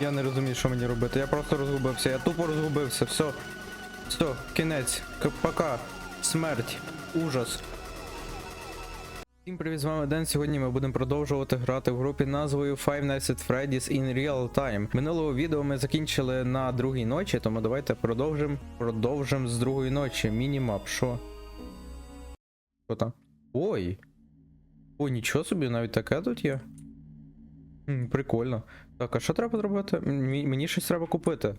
Я не розумію, що мені робити. Я просто розгубився. Я тупо розгубився. Все. Все, кінець. Пока. Смерть. Ужас. Всім привіт, з вами Ден. Сьогодні ми будемо продовжувати грати в групі назвою Five Nights at Freddy's in Real Time. Минулого відео ми закінчили на другій ночі, тому давайте продовжимо. Продовжимо з другої ночі. Мінімап, що? Що там? Ой! О, нічого собі, навіть таке тут є. М, Прикольно. Так, а що треба зробити? Мені щось треба купити.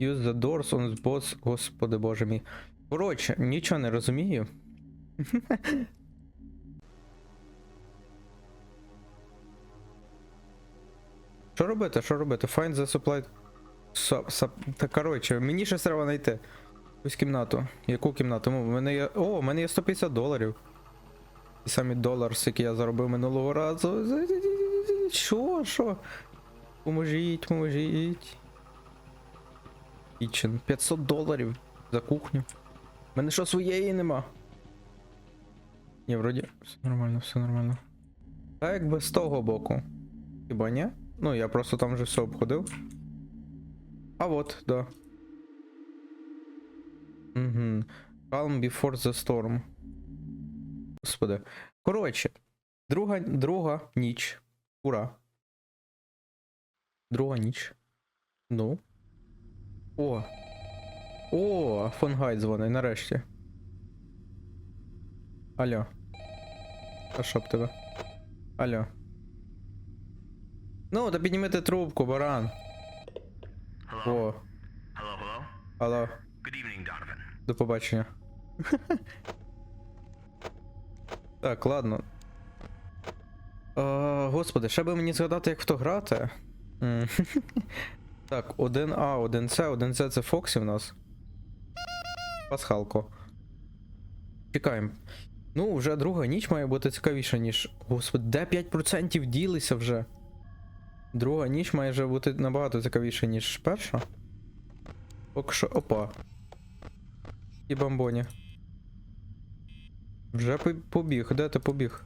Use the doors on the boss, господи боже мій. Коротше, нічого не розумію. Що робити? Що робити? Find the supply. Sup- sup- Та коротше, мені щось треба знайти. Якусь кімнату. Яку кімнату? У мене є. О, у мене є 150 доларів. Ті самі долари, які я заробив минулого разу. Що? Що? Поможіть, поможіть. Kitchen. 500 доларів за кухню. У мене що своєї нема. Ні, вроді, все нормально, все нормально. Та якби з того боку. Хіба ні? Ну, я просто там вже все обходив. А от, да. Угу. Calm before the storm. Господи. Коротше, друга, друга ніч. Ура. Друга ніч. Ну. О. О, фонгай дзвонить, нарешті. Алло. А що б тебе? Алло. Ну, та піднімете трубку, баран. Hello? О, Hello, hello? алло, Good evening, Donovan. до побачення. так, ладно. А, господи, ще би мені згадати, як в то грати. Так, 1А, 1С, 1С це Фоксі в нас. Пасхалко. Чекаємо. Ну, вже друга ніч має бути цікавіша, ніж. Господи, де 5% ділися вже? Друга ніч має вже бути набагато цікавіша, ніж перша. Поки що. Опа. І бамбоні. Вже побіг. Де ти побіг?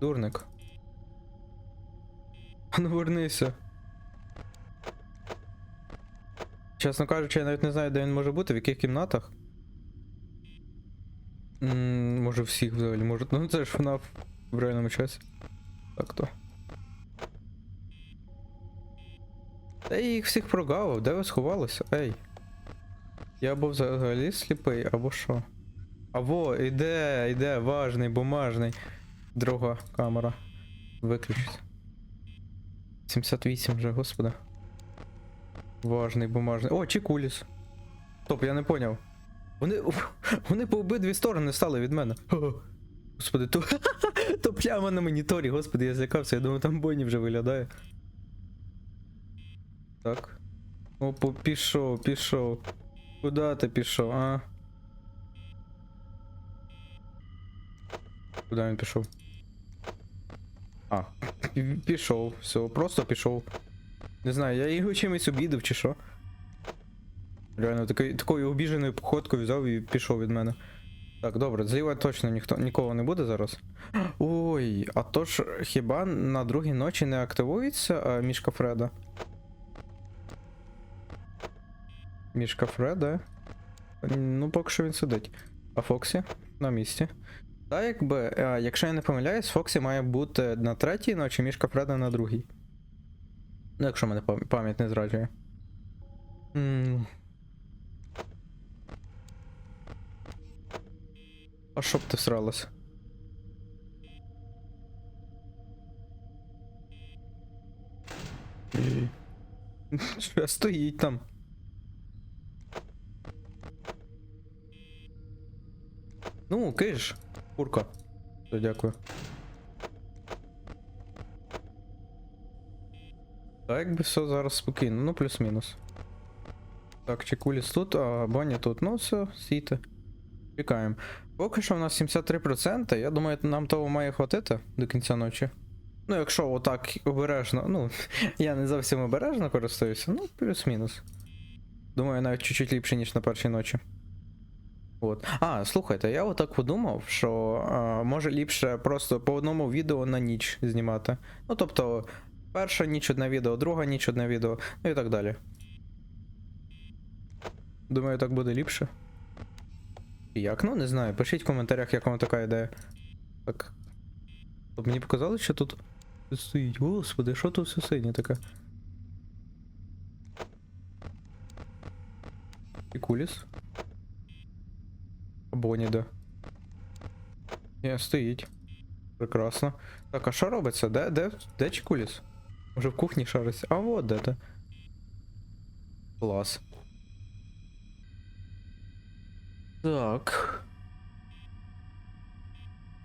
Дурник. Ну вернися. Чесно кажучи, я навіть не знаю, де він може бути, в яких кімнатах. М, може всіх взагалі, може. Ну це ж FNAF в реальному часі. Так то. Та я їх всіх прогавив, де ви сховалися? Ей. Я або взагалі сліпий, або що. Або іде, іде, важний, бумажний. Друга камера. Виключить. 78 вже, господи. Важний, бумажний. О, Чікуліс. Стоп, я не поняв. Вони. Вони по обидві сторони стали від мене. Господи, то. То пляма на моніторі, господи, я злякався, я думаю, там Бонні вже виглядає. Так. О, пішов, пішов. Куда ти пішов, а? Куда він пішов? А, пішов, все, просто пішов. Не знаю, я його чимось обідав чи що. Реально, такою, такою обіженою походкою взяв і пішов від мене. Так, добре, зліва точно ніхто нікого не буде зараз. Ой, а то ж хіба на другій ночі не активується а, мішка Фреда? Мішка Фреда. Ну, поки що він сидить. А Фоксі на місці. Та якби, а, якщо я не помиляюсь, Фоксі має бути на третій ночі, мішка Фреда на другій. Ну, якщо мене пам- пам'ять не зраджує. М. А що б ти всралась? Що стоїть там? Ну, киш, курка. Все, дякую. Так, якби все зараз спокійно, ну плюс-мінус. Так, Чекуліс тут, а Бонні тут. Ну все, сійте. Чекаємо. Поки що в нас 73%, я думаю, нам того має хватити до кінця ночі. Ну, якщо отак обережно, ну, я не зовсім обережно користуюся, ну, плюс-мінус. Думаю, навіть чуть-чуть ліпше, ніж на першій ночі. От. А, слухайте, я отак подумав, що а, може ліпше просто по одному відео на ніч знімати. Ну, тобто, Перша ніч одне відео, друга ніч одне відео, ну і так далі. Думаю, так буде ліпше. Як? Ну, не знаю. Пишіть в коментарях, як вам така ідея. Так. От мені показали, що тут стоїть. Господи, що тут все синє таке? І куліс. Або ніде. Є, стоїть. Прекрасно. Так, а що робиться? Де, де, де Чікуліс? Може в кухні шариться? А от де ти. Клас. Так.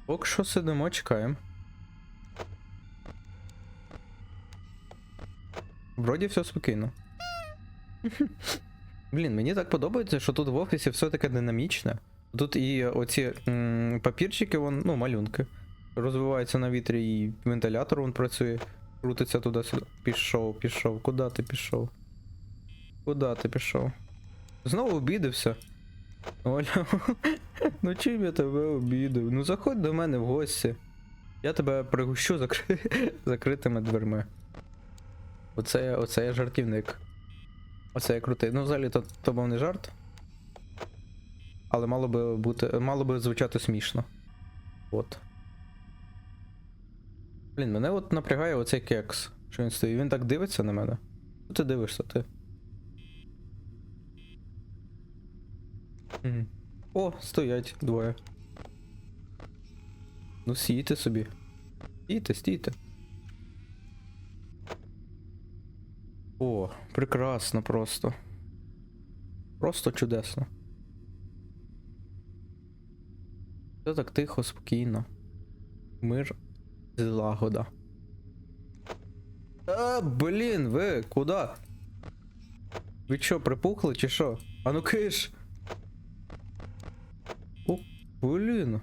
Поки що сидимо, чекаємо. Вроді все спокійно. Блін, мені так подобається, що тут в офісі все таке динамічне. Тут і оці м, папірчики, вон, ну, малюнки. Розвиваються на вітрі, і вентилятор вон працює. Крутиться туди-сюди. Пішов, пішов. Куди ти пішов? Куди ти пішов? Знову обідався. Оля, ну чим я тебе обідав? Ну заходь до мене в гості. Я тебе пригощу закри... закритими дверми. Оце, оце я жартівник. Оце я крутий. Ну, взагалі, то, то був не жарт. Але мало би бути. Мало би звучати смішно. От. Блін, мене от напрягає оцей кекс. Що він стоїть. Він так дивиться на мене. Що ти дивишся, ти? Мгм. О, стоять двоє. Ну, стійте собі. Стійте, стійте. О, прекрасно просто. Просто чудесно. Все так тихо, спокійно. Мир злагода. А, блін, ви куди? Ви що, припухли чи що? А ну киш! О, блін.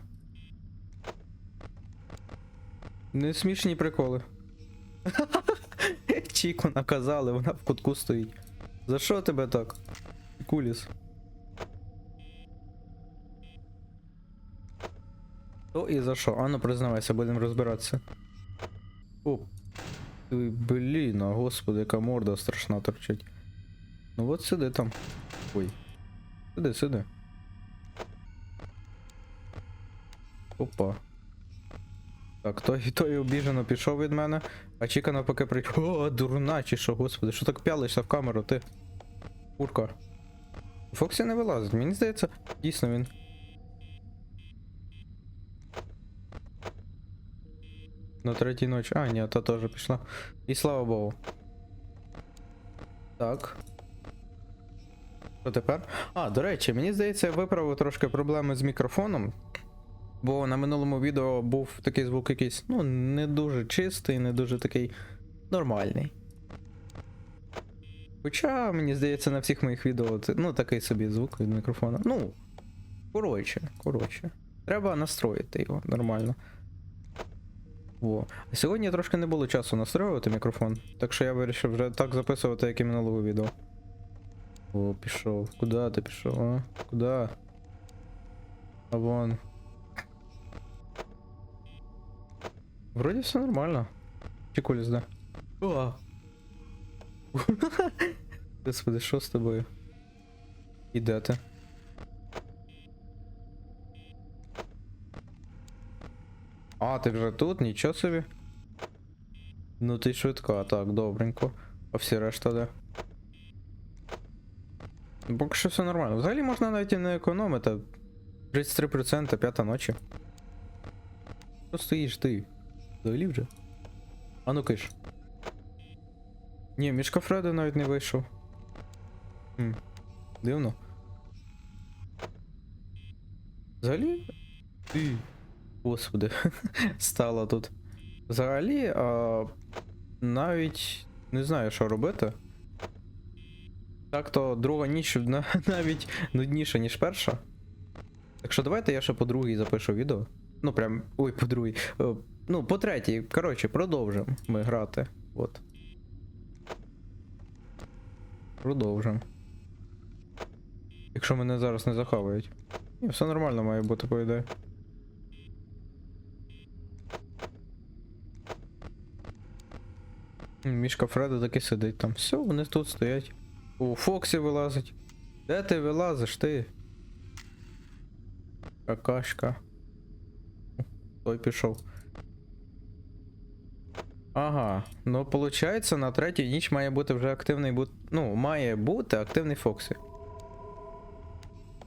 Не смішні приколи. Чіку наказали, вона в кутку стоїть. За що тебе так? Куліс. То і за що? Ану, признавайся, будемо розбиратися. О. Ой, блін, а господи, яка морда страшна торчить. Ну от сиди там. Ой. Сиди, сиди. Опа. Так, той, той обіжено пішов від мене, а Чіка навпаки при. О, дурна, чи що, господи, що так пялишся в камеру, ти? Курка. Фоксі не вилазить, мені здається, дійсно він. На третій ночі. А, ні, та теж пішла. І слава Богу. Так. Що тепер? А, до речі, мені здається, я виправив трошки проблеми з мікрофоном. Бо на минулому відео був такий звук якийсь, ну, не дуже чистий, не дуже такий нормальний. Хоча, мені здається, на всіх моїх відео це ну, такий собі звук від мікрофона. Ну, коротше, коротше. Треба настроїти його нормально. Во. Сьогодні трошки не було часу настроювати мікрофон, так що я вирішив вже так записувати, як і минулого відео. О, пішов. Куда ти пішов, а? Куда? А вон. Вроді все нормально. Чи куліс, да? О! Господи, що з тобою? І де ти? А, ти вже тут? Нічого собі. Ну ти швидка, так, добренько. А всі решта де? Ну, Поки що все нормально. Взагалі можна навіть і не економити. 33% п'ята ночі. Що стоїш ти? Взагалі вже? А ну киш. Ні, мішка Фреда навіть не вийшов. Хм. Дивно. Взагалі. Ти. Господи, стало тут. Взагалі, а, навіть не знаю, що робити. Так то друга ніч навіть нудніша, ніж перша. Так що давайте я ще по другій запишу відео. Ну прям. Ой, по другій. Е, Ну, по третій. Коротше, продовжимо ми грати. От. Продовжимо. Якщо мене зараз не захавають. Ні, все нормально має бути, по ідеї. Мішка Фреда таки сидить там. Все, вони тут стоять. О, Фоксі вилазить. Де ти вилазиш, ти? Какашка. Той пішов. Ага, ну виходить, на третій ніч має бути вже активний бут. Ну, має бути активний Фоксі.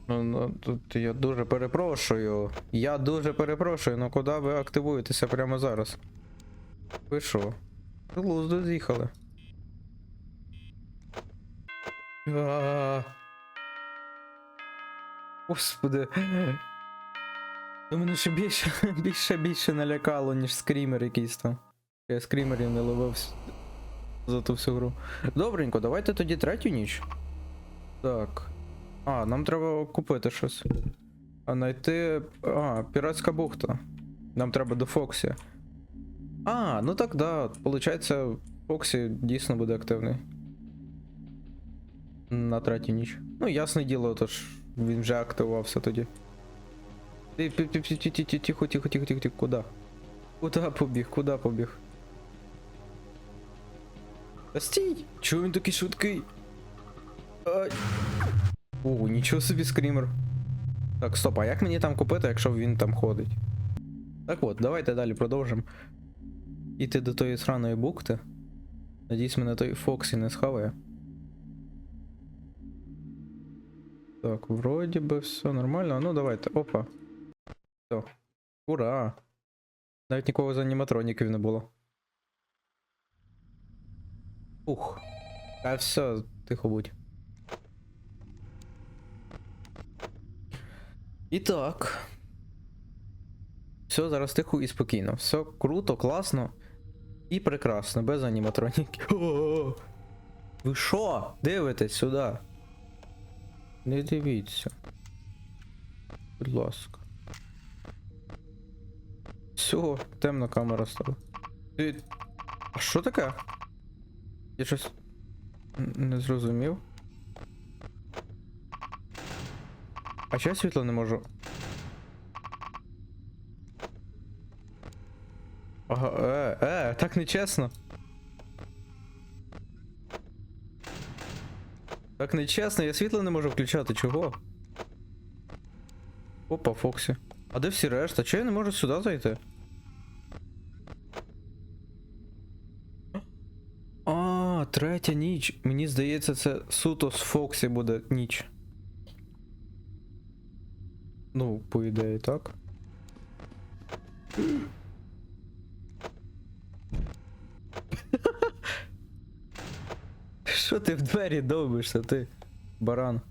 Ну, ну, тут я дуже перепрошую. Я дуже перепрошую, ну куди ви активуєтеся прямо зараз? Ви що? Глузду з'їхали. Господи. Ну мене ще більше, більше, більше налякало, ніж скрімер якийсь там. Я скрімерів не ловив за ту всю гру. Добренько, давайте тоді третю ніч. Так. А, нам треба купити щось. А знайти. А, піратська бухта. Нам треба до Фоксі. А, ну так да. Получається, Фоксі дійсно буде активний. На третю ніч. Ну, ясне діло, тож він вже активувався тоді. Тихо, тихо, тихо, тихо, тихо, куди? Куда побіг? Куда побіг? Та стій! Чого він такий швидкий? О, нічого собі скрімер. Так, стоп, а як мені там купити, якщо він там ходить? Так от, давайте далі продовжимо. Іти до тої сраної бухти. Надіюсь, мене той Фоксі не схаває. Так, вроді би все нормально. Ну давайте. Опа. Все. Ура! Навіть нікого з аніматроніків не було. Ух. А все, тихо будь. І так. Все зараз тихо і спокійно. Все круто, класно і прекрасно, без аніматроніків. О! Ви що? Дивитесь сюди? Не дивіться. Будь ласка. Все, темна камера стала. Ти... А що таке? Я щось не зрозумів. А я світло не можу? Ага, е, е, так нечесно. Так нечесно, я світло не можу включати, чого? Опа, Фоксі. А де всі решта? Чого я не можу сюди зайти? А, третя ніч. Мені здається, це суто з Фоксі буде ніч. Ну, по ідеї, так. Що ти в двері довбишся, ти? Баран.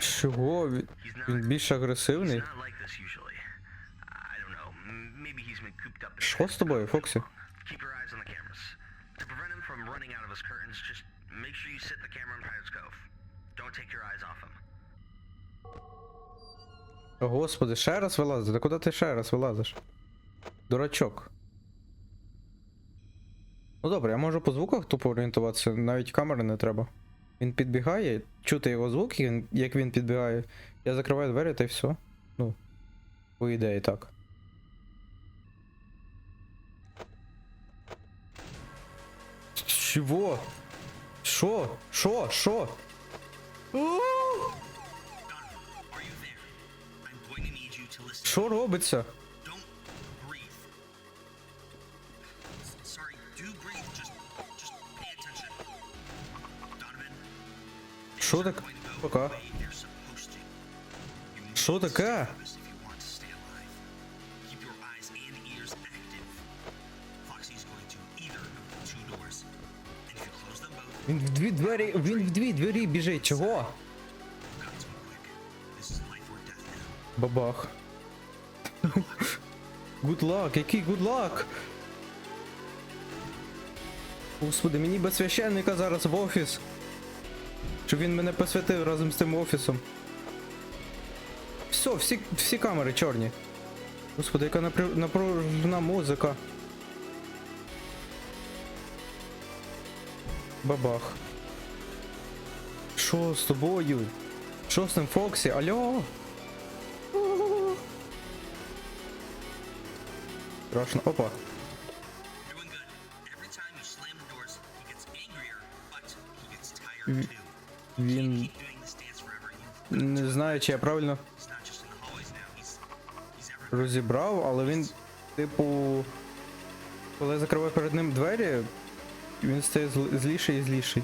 Чого? Він, більш агресивний? not like this usually. Господи, ще раз вилазиш? Та куди ти ще раз вилазиш? Дурачок. Ну добре, я можу по звуках тупо орієнтуватися, навіть камери не треба. Він підбігає, чути його звук, як він підбігає. Я закриваю двері та й все. Ну, по ідеї так. Чого? Що? Що? Що? Attention. Donovan. Що так? Пока. Що таке? Він в дві двері, він в дві двері біжить. Чого? got Good luck, який good luck? Господи, мені без священника зараз в офіс. Щоб він мене посвятив разом з тим офісом. Все, всі, всі камери чорні. Господи, яка напрю- напружена музика. Бабах. Що з тобою? Що з тим Фоксі? Алло? Just in the hallways now. He's he's everywhere. розібрав, але він, типу, коли я закриваю перед ним двері, він стає зл- зліший і зліший.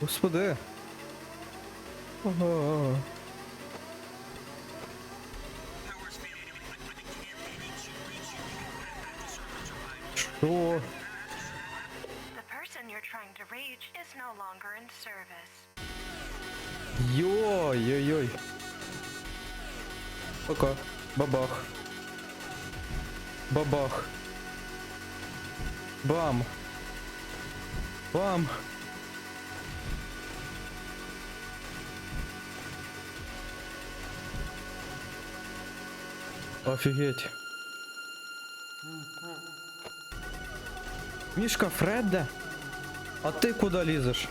Господи. Ого. arrived. Що? The person you're trying to reach is no longer in service. Йой-йой-йой. Пока. Бабах. Бабах. Бам. Бам. Офігеть. Мішка Фредда? А ти куди лізеш?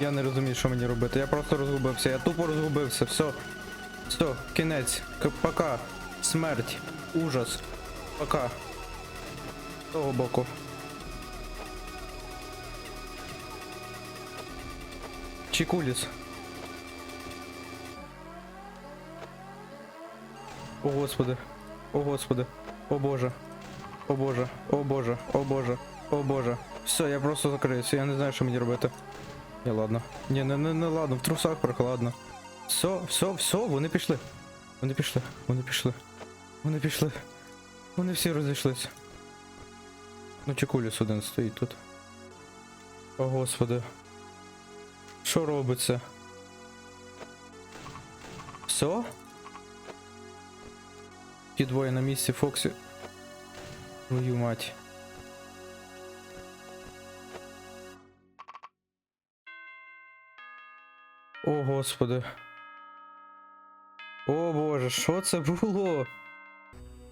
Я не розумію, що мені робити. Я просто розгубився. Я тупо розгубився. Все. Все, кінець. К- Пока. Смерть. Ужас. Пока. З того боку. Чікуліс. О господи. О господи. О боже. О боже. О боже. О боже. О боже. Все, я просто закриюся. Я не знаю, що мені робити. Ні, ладно. Ні, не, не, не ладно, в трусах прохладно. Все, все, все, вони пішли. Вони пішли, вони пішли. Вони пішли. Вони всі розійшлись. Ну, Чекуліс один стоїть тут. О, господи. Що робиться? Все? Ті двоє на місці Фоксі. Твою мать. О, господи. О боже, що це було?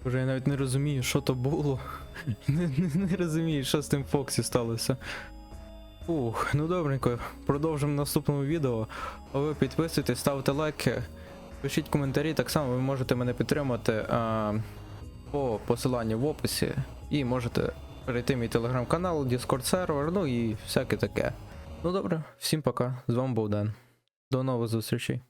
Боже, я навіть не розумію, що то було. Не, не, не розумію, що з тим Фоксі сталося. Ух, ну добренько, продовжимо в наступному відео. А ви підписуйтесь, ставте лайки, пишіть коментарі, так само ви можете мене підтримати а, по посиланню в описі. І можете перейти мій телеграм-канал, Discord сервер, ну і всяке таке. Ну добре, всім пока. З вами був Ден. До нових зустрічей.